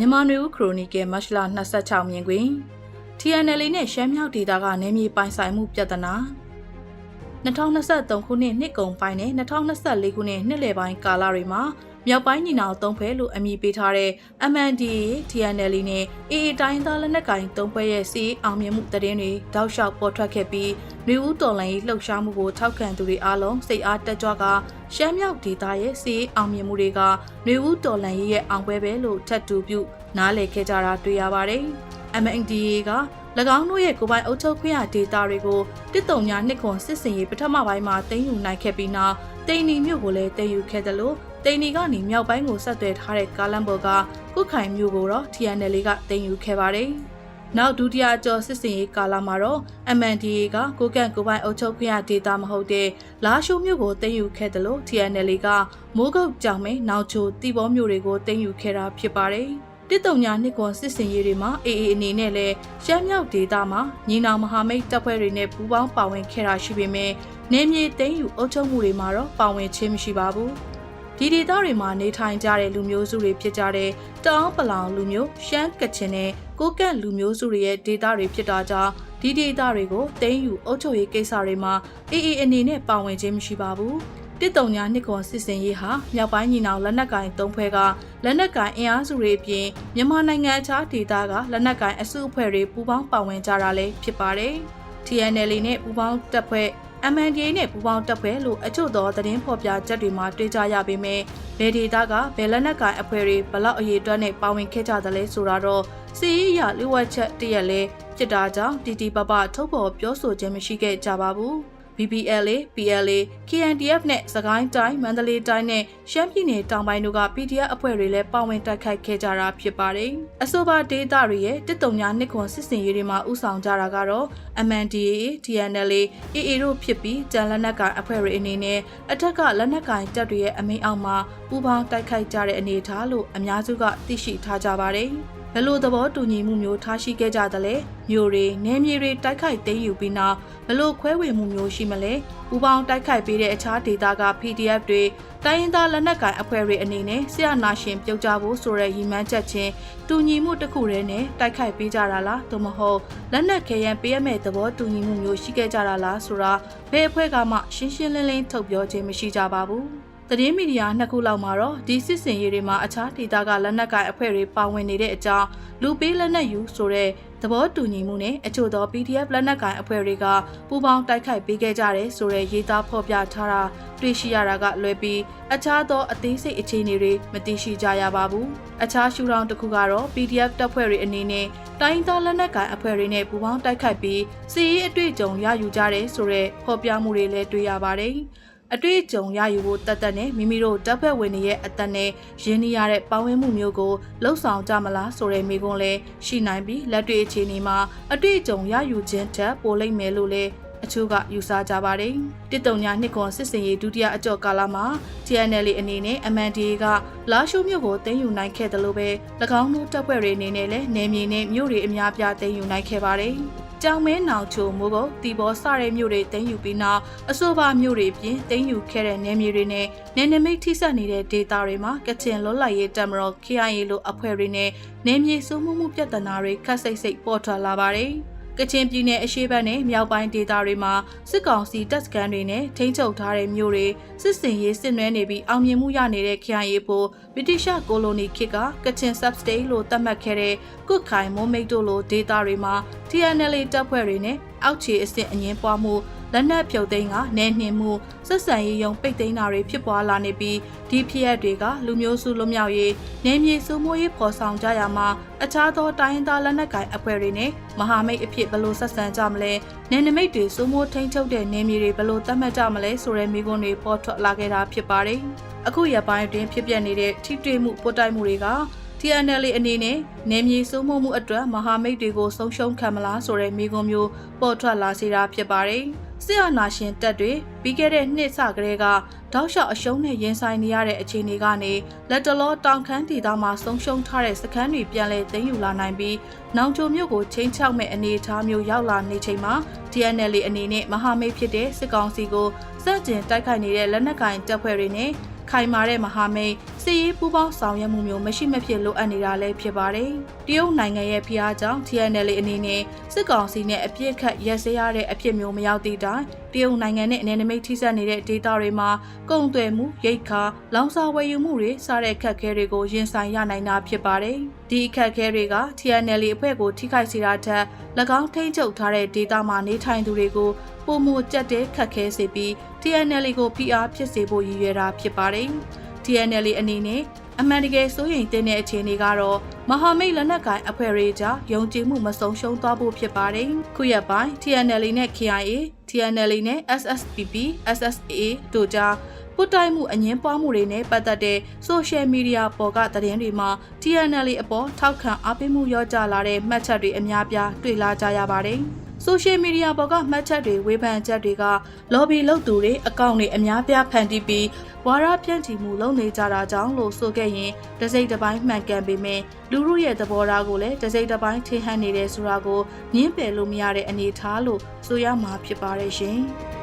မြန်မာနွေဦးခရိုနီကယ်မတ်လ26မြင်တွင် TNL နဲ့ရှမ်းမြောက်ဒေသကနေမြေပိုင်ဆိုင်မှုပြဿနာ 2023ခုနှစ်နှစ်ကုန်ပိုင်းနဲ့2024ခုနှစ်နှစ်လယ်ပိုင်းကာလတွေမှာမြောက်ပိုင်းညီနောင်သုံးဖွဲ့လို့အမည်ပေးထားတဲ့ MNDAA TNL နဲ့ AA တိုင်းသားလက်နက်ကိုင်သုံးဖွဲ့ရဲ့စီးအောင်မြင်မှုတည်င်းတွေတောက်လျှောက်ပေါ်ထွက်ခဲ့ပြီးလူဦးတော်လိုင်းလှုပ်ရှားမှုကိုထောက်ခံသူတွေအားလုံးစိတ်အားတက်ကြွကရှမ်းမြောက်ဒေသရဲ့စီးအောင်မြင်မှုတွေကလူဦးတော်လိုင်းရဲ့အောင်ပွဲပဲလို့ထပ်တူပြုနားလည်ခဲ့ကြတာတွေ့ရပါတယ်။ MNDAA က၎င်းတို့ရဲ့ကိုယ်ပိုင်အုပ်ချုပ်ခွင့်ရဒေတာတွေကိုတစ်တုံညာနှစ်ခွန်စစ်စင်ရေးပထမပိုင်းမှာတင်ယူနိုင်ခဲ့ပြီးနောက်တိန်နီမြို့ကိုလည်းတင်ယူခဲ့တယ်လို့တိန်နီကနေမြောက်ပိုင်းကိုဆက်သွယ်ထားတဲ့ကားလမ်းပေါ်ကကုတ်ခိုင်မြို့ကိုတော့ TNL ကတင်ယူခဲ့ပါတယ်။နောက်ဒုတိယအကျော်စစ်စင်ရေးကာလမှာတော့ MNDA ကကိုကန့်ကိုပိုင်အုပ်ချုပ်ခွင့်ရဒေတာမဟုတ်တဲ့လာရှိုးမြို့ကိုတင်ယူခဲ့တယ်လို့ TNL ကမိုးကုတ်ကြောင်မဲနောက်ချိုတီဘောမြို့တွေကိုတင်ယူခဲ့တာဖြစ်ပါတယ်။ တစ်တုံညာနှစ်ကွန်စစ်စင်ရေးတွေမှာ AA အနေနဲ့လည်းရှမ်းမြောက်ဒေသမှာညီနောင်မဟာမိတ်တပ်ဖွဲ့တွေနဲ့ပူးပေါင်းပါဝင်ခဲ့တာရှိပေမဲ့နေမြေသိမ်းယူအုပ်ချုပ်မှုတွေမှာတော့ပါဝင်ခြင်းမရှိပါဘူးဒီဒေသတွေမှာနေထိုင်ကြတဲ့လူမျိုးစုတွေဖြစ်ကြတဲ့တောင်ပလောင်လူမျိုးရှမ်းကချင်နဲ့ကိုကန့်လူမျိုးစုတွေရဲ့ဒေသတွေဖြစ်တာကြောင့်ဒီဒေသတွေကိုသိမ်းယူအုပ်ချုပ်ရေးကိစ္စတွေမှာ AA အနေနဲ့ပါဝင်ခြင်းမရှိပါဘူး တစ်တုံညာနှစ်ခွန်စစ်စင်ရေးဟာမြောက်ပိုင်းညီနောင်လက်နက်ကင်သုံးဖွဲ့ကလက်နက်ကင်အင်အားစုတွေအပြင်မြန်မာနိုင်ငံခြားဒေသကလက်နက်ကင်အစုအဖွဲ့တွေပူးပေါင်းပါဝင်ကြတာလည်းဖြစ်ပါတယ်။ TNL နဲ့ပူးပေါင်းတပ်ဖွဲ့ MNDA နဲ့ပူးပေါင်းတပ်ဖွဲ့လို့အချို့သောသတင်းဖော်ပြချက်တွေမှာတွေ့ကြရပေမဲ့ဘယ်ဒေသကဘယ်လက်နက်ကင်အဖွဲ့တွေဘလောက်အရေးအတွက်နဲ့ပါဝင်ခဲ့ကြသလဲဆိုတာတော့စီးရီးရလျှို့ဝှက်ချက်တရက်လဲဖြစ်တာကြောင့်တီတီပပထုတ်ဖော်ပြောဆိုခြင်းမရှိခဲ့ကြပါဘူး။ BBLA, PLA, KNDF နဲ့စကိုင်းတိုင်းမန္တလေးတိုင်းနဲ့ရှမ်းပြည်နယ်တောင်ပိုင်းတို့က PDF အဖွဲ့တွေလည်းပါဝင်တိုက်ခိုက်ခဲ့ကြတာဖြစ်ပါတယ်။အဆိုပါဒေသတွေရဲ့တစ်တုံညာနှစ်ခွန်စစ်စင်ရေးတွေမှာဥဆောင်ကြတာကတော့ MNDAA, TNLA, AA တို့ဖြစ်ပြီးကြံလက်နက်ကအဖွဲ့တွေအနေနဲ့အထက်ကလက်နက်ကင်တပ်တွေရဲ့အမိန့်အောက်မှာပူးပေါင်းတိုက်ခိုက်ကြတဲ့အနေအထားလို့အများစုကသိရှိထားကြပါတယ်။ ဘယ်လိုသဘောတူညီမှုမျိုးထားရှိခဲ့ကြသလဲမျိုးတွေနေမြေတွေတိုက်ခိုက်သိမ်းယူပြီးနောက်ဘယ်လိုခွဲဝေမှုမျိုးရှိမလဲပူပေါင်းတိုက်ခိုက်ပေးတဲ့အခြားဒေသက PDF တွေတိုင်းရင်းသားလက်နက်ကိုင်အဖွဲ့တွေအနေနဲ့ဆရာနာရှင်ပြုတ်ကြဖို့ဆိုတဲ့ရည်မှန်းချက်ချင်းတူညီမှုတစ်ခုတည်းနဲ့တိုက်ခိုက်ပေးကြတာလားသို့မဟုတ်လက်နက်ခဲယံပေးရမယ့်သဘောတူညီမှုမျိုးရှိခဲ့ကြတာလားဆိုတာဘယ်အဖွဲ့ကမှရှင်းရှင်းလင်းလင်းထုတ်ပြောခြင်းမရှိကြပါဘူး သတင်းမီဒီယာနှစ်ခုလောက်မှာတော့ဒီစစ်စင်ရေးတွေမှာအခြားဒေသကလက်နက်ကိုင်အဖွဲ့တွေပါဝင်နေတဲ့အကြောင်းလူပေးလက်နက်ယူဆိုတဲ့သဘောတူညီမှုနဲ့အချို့သော PDF လက်နက်ကိုင်အဖွဲ့တွေကပူးပေါင်းတိုက်ခိုက်ပေးခဲ့ကြတယ်ဆိုတဲ့ရေးသားဖော်ပြထားတာတွေ့ရှိရတာကလွယ်ပြီးအခြားသောအသေးစိတ်အခြေအနေတွေမသိရှိကြရပါဘူး။အခြားရှုထောင့်တစ်ခုကတော့ PDF တပ်ဖွဲ့တွေအနေနဲ့တိုင်းသားလက်နက်ကိုင်အဖွဲ့တွေနဲ့ပူးပေါင်းတိုက်ခိုက်ပြီးစီးရေးအတွေ့အကြုံရယူကြတယ်ဆိုတဲ့ဖော်ပြမှုတွေလည်းတွေ့ရပါတယ်။ အတွေ့အကြုံရယူဖို့တတ်တတ်နဲ့မိမိတို့တပ်ဖက်ဝင်တွေရဲ့အသက်နဲ့ရင်းနှီးရတဲ့ပါဝင်မှုမျိုးကိုလှုပ်ဆောင်ကြမလားဆိုတဲ့မိကွန်းလဲရှိနိုင်ပြီးလက်တွေ့အခြေအနေမှာအတွေ့အကြုံရယူခြင်းတက်ပိုလိမ့်မယ်လို့လဲအချို့ကယူဆကြပါတယ်။တစ်တုံညာနှစ်ခွန်စစ်စင်ရေးဒုတိယအကြော့ကာလမှာ TNL အနေနဲ့ MNDA ကလာရှိုးမြို့ကိုတင်ယူနိုင်ခဲ့တယ်လို့ပဲ၎င်းတို့တပ်ဖွဲ့တွေအနေနဲ့လည်းနေမြေနဲ့မြို့တွေအများပြားတင်ယူနိုင်ခဲ့ပါတယ်။ ကြောင်မဲနောင်ချိုမိုးကုတ်တီဘောစတဲ့မြို့တွေတင်ယူပြီးနောက်အဆိုပါမြို့တွေပြင်တင်ယူခဲ့တဲ့နယ်မြေတွေနဲ့နယ်နိမိတ်ထိစပ်နေတဲ့ဒေသတွေမှာကချင်လွတ်လပ်ရေးတပ်မတော် KIA လိုအဖွဲ့တွေနဲ့နယ်မြေစိုးမှုမှုပြဿနာတွေခက်စိတ်စိတ်ပေါ်ထွက်လာပါတယ်။ ကချင်ပြည်နယ်အရှေ့ဘက်နဲ့မြောက်ပိုင်းဒေသတွေမှာစစ်ကောင်စီတပ်စခန်းတွေနဲ့ထိန်းချုပ်ထားတဲ့မြို့တွေစစ်စင်ရေးစစ်နွဲနေပြီးအောင်မြင်မှုရနေတဲ့ KIA ပိုဗြိတိရှကိုလိုနီခေတ်ကကချင် substate လို့သတ်မှတ်ခဲ့တဲ့ကုတ်ခိုင်မိုးမိတ်တို့လိုဒေသတွေမှာ TNLA တပ်ဖွဲ့တွေနဲ့ အောက်ခြေအဆင့်အငင်းပွားမှုလက်နက်ဖြုတ်သိမ်းကနဲနှင်မှုဆက်ဆံရေးယုံပိတ်သိမ်းတာတွေဖြစ်ပွားလာနေပြီးဒီဖြစ်ရပ်တွေကလူမျိုးစုလွတ်မြောက်ရေးနေမြေစုမိုးရေးဖော်ဆောင်ကြရမှာအခြားသောတိုင်းရင်းသားလက်နက်ကိုင်အဖွဲ့တွေနဲ့မဟာမိတ်အဖြစ်ဘယ်လိုဆက်ဆံကြမလဲနေနမိတ်တွေစုမိုးထိန်းချုပ်တဲ့နေမြေတွေဘယ်လိုသတ်မှတ်ကြမလဲဆိုတဲ့မိကွန်းတွေပေါ်ထွက်လာခဲ့တာဖြစ်ပါတယ်အခုရပိုင်းတွင်ဖြစ်ပျက်နေတဲ့ထိတွေ့မှုပို့တိုက်မှုတွေက TNL အနေနဲ့နေမြေစိုးမိုးမှုအတွက်မဟာမိတ်တွေကိုဆုံးရှုံးခံမလားဆိုတဲ့မိကွန်းမျိုးပေါ်ထွက်လာစေတာဖြစ်ပါတယ်။စစ်အာဏာရှင်တပ်တွေပြီးခဲ့တဲ့နှစ်စကတည်းကတောက်လျှောက်အရှုံးနဲ့ရင်ဆိုင်နေရတဲ့အခြေအနေကနေလက်တလောတောင်ခမ်းဒေသမှာဆုံးရှုံးထားတဲ့စခန်းတွေပြန်လည်သိမ်းယူလာနိုင်ပြီးနောင်ချိုမြို့ကိုချင်းချောက်မဲ့အနေအထားမျိုးရောက်လာနေချိန်မှာ TNL အနေနဲ့မဟာမိတ်ဖြစ်တဲ့စစ်ကောင်စီကိုစန့်ကျင်တိုက်ခိုက်နေတဲ့လက်နက်ကိုင်တပ်ဖွဲ့တွေနဲ့ ခိုင်မာတဲ့မဟာမိတ်စစ်ရေးပူးပေါင်းဆောင်ရွက်မှုမျိုးမရှိမဖြစ်လိုအပ်နေတာလည်းဖြစ်ပါတယ်။တရုတ်နိုင်ငံရဲ့ဖိအားကြောင့် TNL အနေနဲ့စစ်ကောင်စီနဲ့အပြစ်ခတ်ရက်စဲရတဲ့အဖြစ်မျိုးမရောက်သည့်တိုင်တရုတ်နိုင်ငံနဲ့အနေနမိတ်ထိစပ်နေတဲ့ဒေသတွေမှာကုန်သွယ်မှုရိတ်ခါလောင်စာဝယ်ယူမှုတွေစတဲ့အခက်အခဲတွေကိုရင်ဆိုင်ရနိုင်တာဖြစ်ပါတယ်။ဒီအခက်အခဲတွေက TNL အဖွဲ့ကိုထိခိုက်စေတာထက်၎င်းထိန်းချုပ်ထားတဲ့ဒေသမှာနေထိုင်သူတွေကို ပုံမကြက်တဲ့ခက်ခဲစေပြီး TNL ကိုဖိအားဖြစ်စေဖို့ရည်ရွယ်တာဖြစ်ပါတယ်။ TNL အနေနဲ့အမှန်တကယ်စိုးရိမ်တဲ့အခြေအနေကတော့မဟာမိတ်လက်နက်ကိုင်အဖွဲ့တွေကြားယုံကြည်မှုမဆုံးရှုံးသွားဖို့ဖြစ်ပါတယ်။ခုရက်ပိုင်း TNL နဲ့ KIA, TNL နဲ့ SSPP, SSA တို့ကြားပုတ်တိုက်မှုအငင်းပွားမှုတွေနဲ့ပတ်သက်တဲ့ social media ပေါ်ကသတင်းတွေမှာ TNL အပေါ်ထောက်ခံအားပေးမှုရောကြလာတဲ့မှတ်ချက်တွေအများပြားတွေ့လာကြရပါတယ်။ social media ပေါ်ကမှတ်ချက်တွေဝေဖန်ချက်တွေက lobby လုပ်သူတွေအကောင့်တွေအများပြားဖန်တီးပြီးဝါရပြန့်ချီမှုလုပ်နေကြတာကြောင့်လို့ဆိုခဲ့ရင်တစိမ့်တစ်ပိုင်းမှန်ကန်ပေမဲ့လူမှုရဲ့သဘောထားကိုလည်းတစိမ့်တစ်ပိုင်းထင်ဟပ်နေတယ်ဆိုတာကိုညှင်းပယ်လို့မရတဲ့အနေအထားလို့ဆိုရမှာဖြစ်ပါတယ်ရှင်။